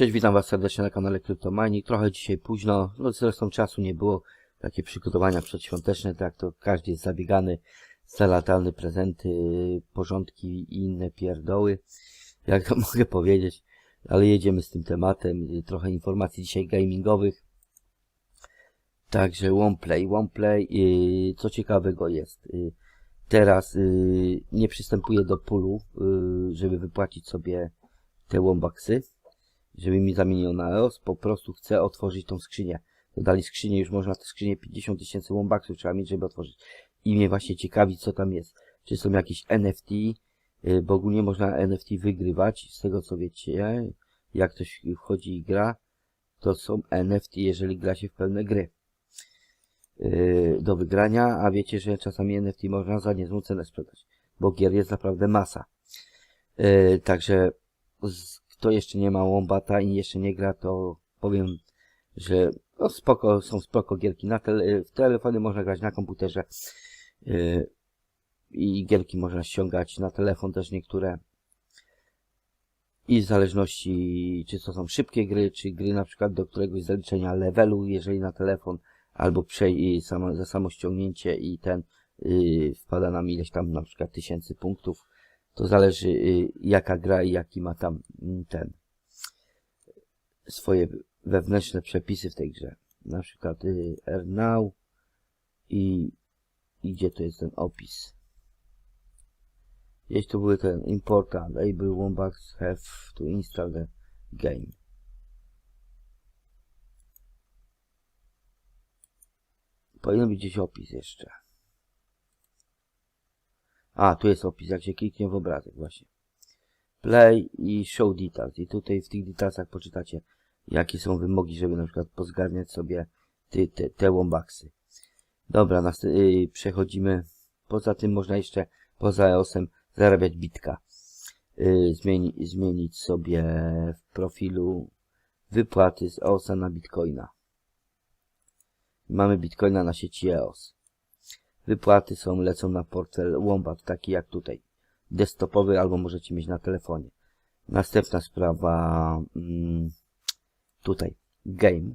Cześć, witam Was serdecznie na kanale Cryptomani. Trochę dzisiaj późno, no zresztą czasu nie było. Takie przygotowania przedświąteczne, tak to każdy jest zabiegany. Zalatalne prezenty, porządki i inne pierdoły. Jak to mogę powiedzieć. Ale jedziemy z tym tematem. Trochę informacji dzisiaj gamingowych. Także OnePlay. OnePlay, yy, co ciekawego jest. Yy, teraz yy, nie przystępuję do pulu, żeby wypłacić sobie te Wombaxy żeby mi zamienił na EOS, po prostu chcę otworzyć tą skrzynię. Dodali skrzynię, już można tę skrzynię 50 tysięcy wombaksów trzeba mieć, żeby otworzyć. I mnie właśnie ciekawi, co tam jest. Czy są jakieś NFT, yy, bo ogólnie można NFT wygrywać, z tego co wiecie, jak ktoś wchodzi i gra, to są NFT, jeżeli gra się w pełne gry. Yy, do wygrania, a wiecie, że czasami NFT można za niezłą cenę sprzedać, bo gier jest naprawdę masa. Yy, także kto jeszcze nie ma Wombata i jeszcze nie gra, to powiem, że no spoko, są spoko gierki. Na tele, w telefony można grać na komputerze yy, i gierki można ściągać na telefon też niektóre. I w zależności czy to są szybkie gry, czy gry na przykład do któregoś zaliczenia levelu, jeżeli na telefon albo przej samo, za samo ściągnięcie i ten yy, wpada nam ileś tam na przykład tysięcy punktów to zależy y, jaka gra i jaki ma tam mm, ten swoje wewnętrzne przepisy w tej grze. Na przykład y, Now i, i gdzie to jest ten opis. Gdzieś tu były ten important able wombats have to install the game. Powinien być gdzieś opis jeszcze. A, tu jest opis, jak się kliknie w obrazek właśnie. Play i show details. I tutaj w tych detailsach poczytacie, jakie są wymogi, żeby na przykład pozgarniać sobie te, te, te wombaksy. Dobra, yy, przechodzimy. Poza tym można jeszcze poza EOS-em zarabiać bitka. Yy, zmieni, zmienić sobie w profilu wypłaty z EOS-a na bitcoina. Mamy bitcoina na sieci EOS. Wypłaty są, lecą na portfel Wombat, taki jak tutaj. Desktopowy albo możecie mieć na telefonie. Następna sprawa, mm, tutaj, game.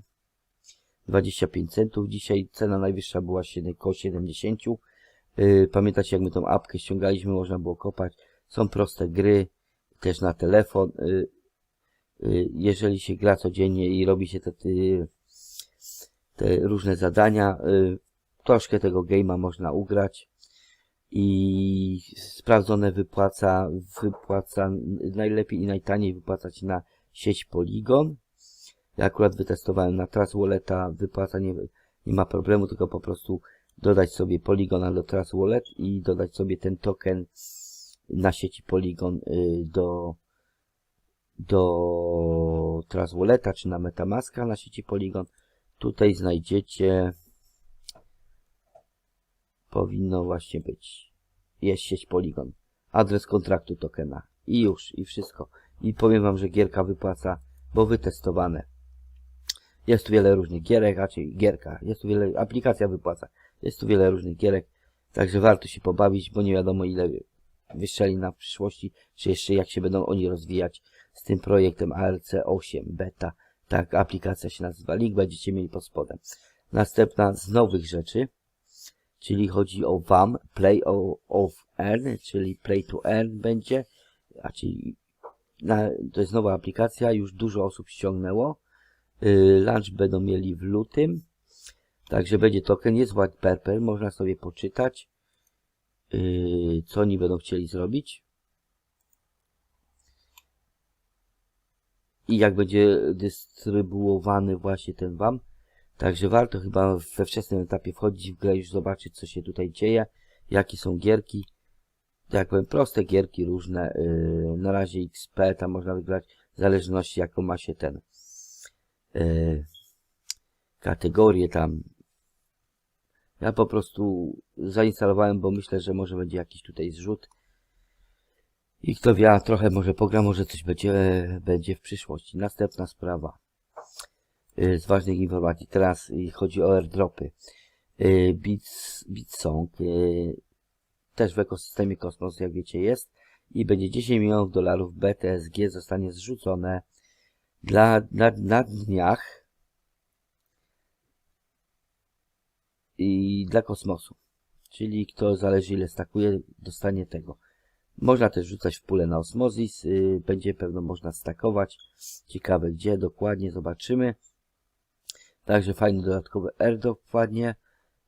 25 centów. Dzisiaj cena najwyższa była około 70. Yy, pamiętacie jak my tą apkę ściągaliśmy, można było kopać. Są proste gry, też na telefon. Yy, yy, jeżeli się gra codziennie i robi się te, te, różne zadania, troszkę tego game'a można ugrać i sprawdzone wypłaca, wypłaca najlepiej i najtaniej wypłacać na sieć Polygon. Ja akurat wytestowałem na Trust Walleta, wypłaca nie, nie ma problemu, tylko po prostu dodać sobie Polygona do Trust Wallet i dodać sobie ten token na sieci Polygon y, do do Trust Walleta czy na Metamaska na sieci Polygon. Tutaj znajdziecie powinno właśnie być. Jest sieć Polygon. Adres kontraktu tokena. I już, i wszystko. I powiem wam, że gierka wypłaca, bo wytestowane. Jest tu wiele różnych gierek, raczej gierka. Jest tu wiele, aplikacja wypłaca. Jest tu wiele różnych gierek. Także warto się pobawić, bo nie wiadomo ile wystrzeli na przyszłości, czy jeszcze jak się będą oni rozwijać z tym projektem ARC8 beta. Tak, aplikacja się nazywa. Link będziecie mieli pod spodem. Następna z nowych rzeczy czyli chodzi o WAM, Play of Earn, czyli Play to Earn będzie, a czyli na, to jest nowa aplikacja, już dużo osób ściągnęło. Yy, launch będą mieli w lutym, także będzie token, jest white paper, można sobie poczytać, yy, co oni będą chcieli zrobić. I jak będzie dystrybuowany właśnie ten WAM. Także warto chyba we wczesnym etapie wchodzić w grę, już zobaczyć co się tutaj dzieje, jakie są gierki. Jak powiem, proste gierki różne, yy, na razie XP tam można wygrać, w zależności jaką ma się ten yy, kategorię tam. Ja po prostu zainstalowałem, bo myślę, że może będzie jakiś tutaj zrzut. I kto wie, trochę może pogra, może coś będzie, będzie w przyszłości. Następna sprawa. Y, z ważnych informacji. Teraz chodzi o airdropy. Y, y, też w ekosystemie Kosmos, jak wiecie, jest i będzie 10 milionów dolarów BTSG zostanie zrzucone Dla, na, na dniach i dla kosmosu. Czyli kto zależy ile stakuje, dostanie tego. Można też rzucać w pulę na osmozis, y, będzie pewno można stakować. Ciekawe gdzie dokładnie, zobaczymy. Także fajny dodatkowy airdrop ładnie.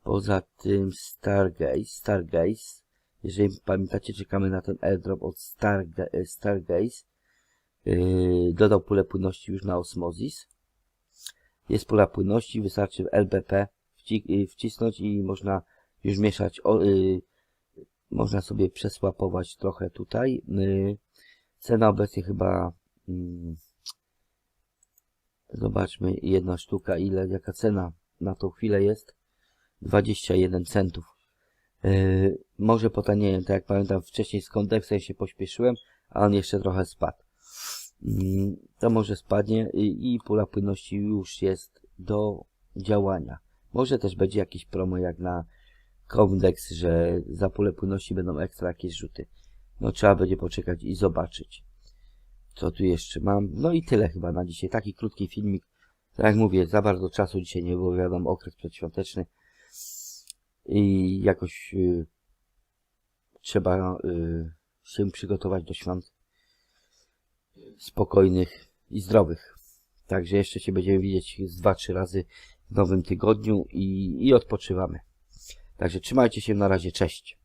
Poza tym Stargaze, Stargaze. Jeżeli pamiętacie, czekamy na ten airdrop od Starga, e, Stargaze. Yy, dodał pulę płynności już na osmozis. Jest pula płynności, wystarczy w LBP wci yy, wcisnąć i można już mieszać, o, yy, można sobie przesłapować trochę tutaj. Yy, cena obecnie chyba, yy, zobaczmy, jedna sztuka, ile, jaka cena na tą chwilę jest. 21 centów. Yy, może potanieję, tak jak pamiętam wcześniej z kondeksem się pośpieszyłem, a on jeszcze trochę spadł. Yy, to może spadnie i, i pula płynności już jest do działania. Może też będzie jakiś promo jak na Comdex, że za pulę płynności będą ekstra jakieś rzuty. No trzeba będzie poczekać i zobaczyć. Co tu jeszcze mam? No i tyle chyba na dzisiaj. Taki krótki filmik. Tak jak mówię, za bardzo czasu dzisiaj nie było, wiadomo, okres przedświąteczny. I jakoś y, trzeba y, się przygotować do świąt spokojnych i zdrowych. Także jeszcze się będziemy widzieć z dwa, trzy razy w nowym tygodniu i, i odpoczywamy. Także trzymajcie się na razie, cześć.